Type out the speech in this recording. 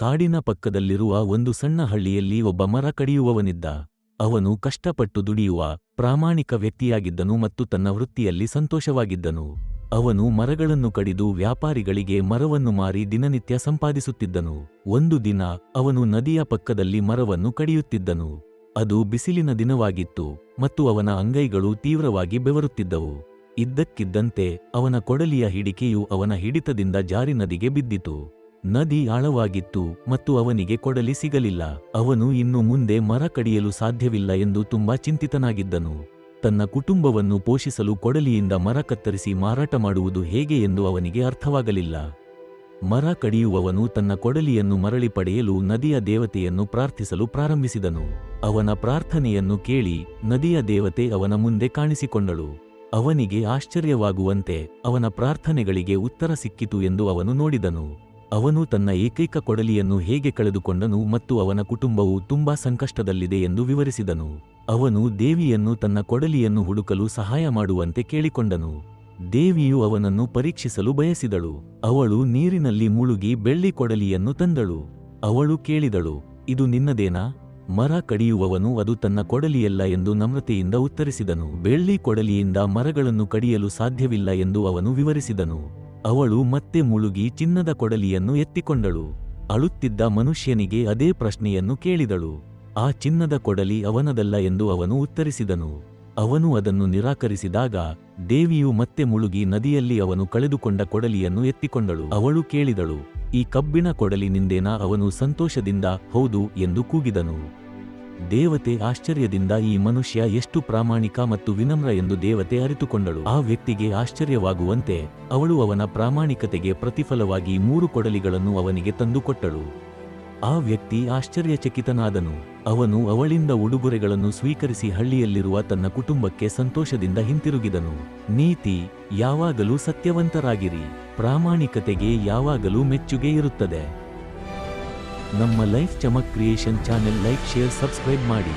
ಕಾಡಿನ ಪಕ್ಕದಲ್ಲಿರುವ ಒಂದು ಸಣ್ಣ ಹಳ್ಳಿಯಲ್ಲಿ ಒಬ್ಬ ಮರ ಕಡಿಯುವವನಿದ್ದ. ಅವನು ಕಷ್ಟಪಟ್ಟು ದುಡಿಯುವ ಪ್ರಾಮಾಣಿಕ ವ್ಯಕ್ತಿಯಾಗಿದ್ದನು ಮತ್ತು ತನ್ನ ವೃತ್ತಿಯಲ್ಲಿ ಸಂತೋಷವಾಗಿದ್ದನು. ಅವನು ಮರಗಳನ್ನು ಕಡಿದು ವ್ಯಾಪಾರಿಗಳಿಗೆ ಮರವನ್ನು ಮಾರಿ ದಿನನಿತ್ಯ ಸಂಪಾದಿಸುತ್ತಿದ್ದನು. ಒಂದು ದಿನ ಅವನು ನದಿಯ ಪಕ್ಕದಲ್ಲಿ ಮರವನ್ನು ಕಡಿಯುತ್ತಿದ್ದನು. ಅದು ಬಿಸಿಲಿನ ದಿನವಾಗಿತ್ತು ಮತ್ತು ಅವನ ಅಂಗೈಗಳು ತೀವ್ರವಾಗಿ ಬೆವರುತ್ತಿದ್ದವು. ಇದ್ದಕ್ಕಿದ್ದಂತೆ ಅವನ ಕೊಡಲಿಯ ಹಿಡಿಕೆಯು ಅವನ ಹಿಡಿತದಿಂದ ಜಾರಿ ನದಿಗೆ ಬಿದ್ದಿತು. ನದಿ ಆಳವಾಗಿತ್ತು ಮತ್ತು ಅವನಿಗೆ ಕೊಡಲಿ ಸಿಗಲಿಲ್ಲ. ಅವನು ಇನ್ನು ಮುಂದೆ ಮರ ಕಡಿಯಲು ಸಾಧ್ಯವಿಲ್ಲ ಎಂದು ತುಂಬಾ ಚಿಂತಿತನಾಗಿದ್ದನು. ತನ್ನ ಕುಟುಂಬವನ್ನು ಪೋಷಿಸಲು ಕೊಡಲಿಯಿಂದ ಮರ ಕತ್ತರಿಸಿ ಮಾರಾಟ ಮಾಡುವುದು ಹೇಗೆ ಎಂದು ಅವನಿಗೆ ಅರ್ಥವಾಗಲಿಲ್ಲ. ಮರ ಕಡಿಯುವವನು ತನ್ನ ಕೊಡಲಿಯನ್ನು ಮರಳಿ ಪಡೆಯಲು ನದಿಯ ದೇವತೆಯನ್ನು ಪ್ರಾರ್ಥಿಸಲು ಪ್ರಾರಂಭಿಸಿದನು. ಅವನ ಪ್ರಾರ್ಥನೆಯನ್ನು ಕೇಳಿ ನದಿಯ ದೇವತೆ ಅವನ ಮುಂದೆ ಕಾಣಿಸಿಕೊಂಡಳು. ಅವನಿಗೆ ಆಶ್ಚರ್ಯವಾಗುವಂತೆ ಅವನ ಪ್ರಾರ್ಥನೆಗಳಿಗೆ ಉತ್ತರ ಸಿಕ್ಕಿತು ಎಂದು ಅವನು ನೋಡಿದನು. ಅವನು ತನ್ನ ಏಕೈಕ ಕೊಡಲಿಯನ್ನು ಹೇಗೆ ಕಳೆದುಕೊಂಡನು ಮತ್ತು ಅವನ ಕುಟುಂಬವು ತುಂಬಾ ಸಂಕಷ್ಟದಲ್ಲಿದೆ ಎಂದು ವಿವರಿಸಿದನು. ಅವನು ದೇವಿಯನ್ನು ತನ್ನ ಕೊಡಲಿಯನ್ನು ಹುಡುಕಲು ಸಹಾಯ ಮಾಡುವಂತೆ ಕೇಳಿಕೊಂಡನು. ದೇವಿಯು ಅವನನ್ನು ಪರೀಕ್ಷಿಸಲು ಬಯಸಿದಳು. ಅವಳು ನೀರಿನಲ್ಲಿ ಮುಳುಗಿ ಬೆಳ್ಳಿ ಕೊಡಲಿಯನ್ನು ತಂದಳು. ಅವಳು ಕೇಳಿದಳು, ಇದು ನಿನ್ನದೇನಾ? ಮರ ಕಡಿಯುವವನು ಅದು ತನ್ನ ಕೊಡಲಿಯಲ್ಲ ಎಂದು ನಮ್ರತೆಯಿಂದ ಉತ್ತರಿಸಿದನು. ಬೆಳ್ಳಿ ಕೊಡಲಿಯಿಂದ ಮರಗಳನ್ನು ಕಡಿಯಲು ಸಾಧ್ಯವಿಲ್ಲ ಎಂದು ಅವನು ವಿವರಿಸಿದನು. ಅವಳು ಮತ್ತೆ ಮುಳುಗಿ ಚಿನ್ನದ ಕೊಡಲಿಯನ್ನು ಎತ್ತಿಕೊಂಡಳು. ಅಳುತ್ತಿದ್ದ ಮನುಷ್ಯನಿಗೆ ಅದೇ ಪ್ರಶ್ನೆಯನ್ನು ಕೇಳಿದಳು. ಆ ಚಿನ್ನದ ಕೊಡಲಿ ಅವನದಲ್ಲ ಎಂದು ಅವನು ಉತ್ತರಿಸಿದನು. ಅವನು ಅದನ್ನು ನಿರಾಕರಿಸಿದಾಗ ದೇವಿಯು ಮತ್ತೆ ಮುಳುಗಿ ನದಿಯಲ್ಲಿ ಅವನು ಕಳೆದುಕೊಂಡ ಕೊಡಲಿಯನ್ನು ಎತ್ತಿಕೊಂಡಳು. ಅವಳು ಕೇಳಿದಳು, ಈ ಕಬ್ಬಿಣ ಕೊಡಲಿ ನಿಂದೇನಾ? ಅವನು ಸಂತೋಷದಿಂದ, ಹೌದು ಎಂದು ಕೂಗಿದನು. ದೇವತೆ ಆಶ್ಚರ್ಯದಿಂದ ಈ ಮನುಷ್ಯ ಎಷ್ಟು ಪ್ರಾಮಾಣಿಕ ಮತ್ತು ವಿನಮ್ರ ಎಂದು ದೇವತೆ ಅರಿತುಕೊಂಡಳು. ಆ ವ್ಯಕ್ತಿಗೆ ಆಶ್ಚರ್ಯವಾಗುವಂತೆ ಅವಳು ಅವನ ಪ್ರಾಮಾಣಿಕತೆಗೆ ಪ್ರತಿಫಲವಾಗಿ ಮೂರು ಕೊಡಲಿಗಳನ್ನು ಅವನಿಗೆ ತಂದುಕೊಟ್ಟಳು. ಆ ವ್ಯಕ್ತಿ ಆಶ್ಚರ್ಯಚಕಿತನಾದನು. ಅವನು ಅವಳಿಂದ ಉಡುಗೊರೆಗಳನ್ನು ಸ್ವೀಕರಿಸಿ ಹಳ್ಳಿಯಲ್ಲಿರುವ ತನ್ನ ಕುಟುಂಬಕ್ಕೆ ಸಂತೋಷದಿಂದ ಹಿಂತಿರುಗಿದನು. ನೀತಿ ಯಾವಾಗಲೂ ಸತ್ಯವಂತರಾಗಿರಿ. ಪ್ರಾಮಾಣಿಕತೆಗೆ ಯಾವಾಗಲೂ ಮೆಚ್ಚುಗೆ ಇರುತ್ತದೆ. ನಮ್ಮ life Chamak creation channel like share subscribe ಮಾಡಿ.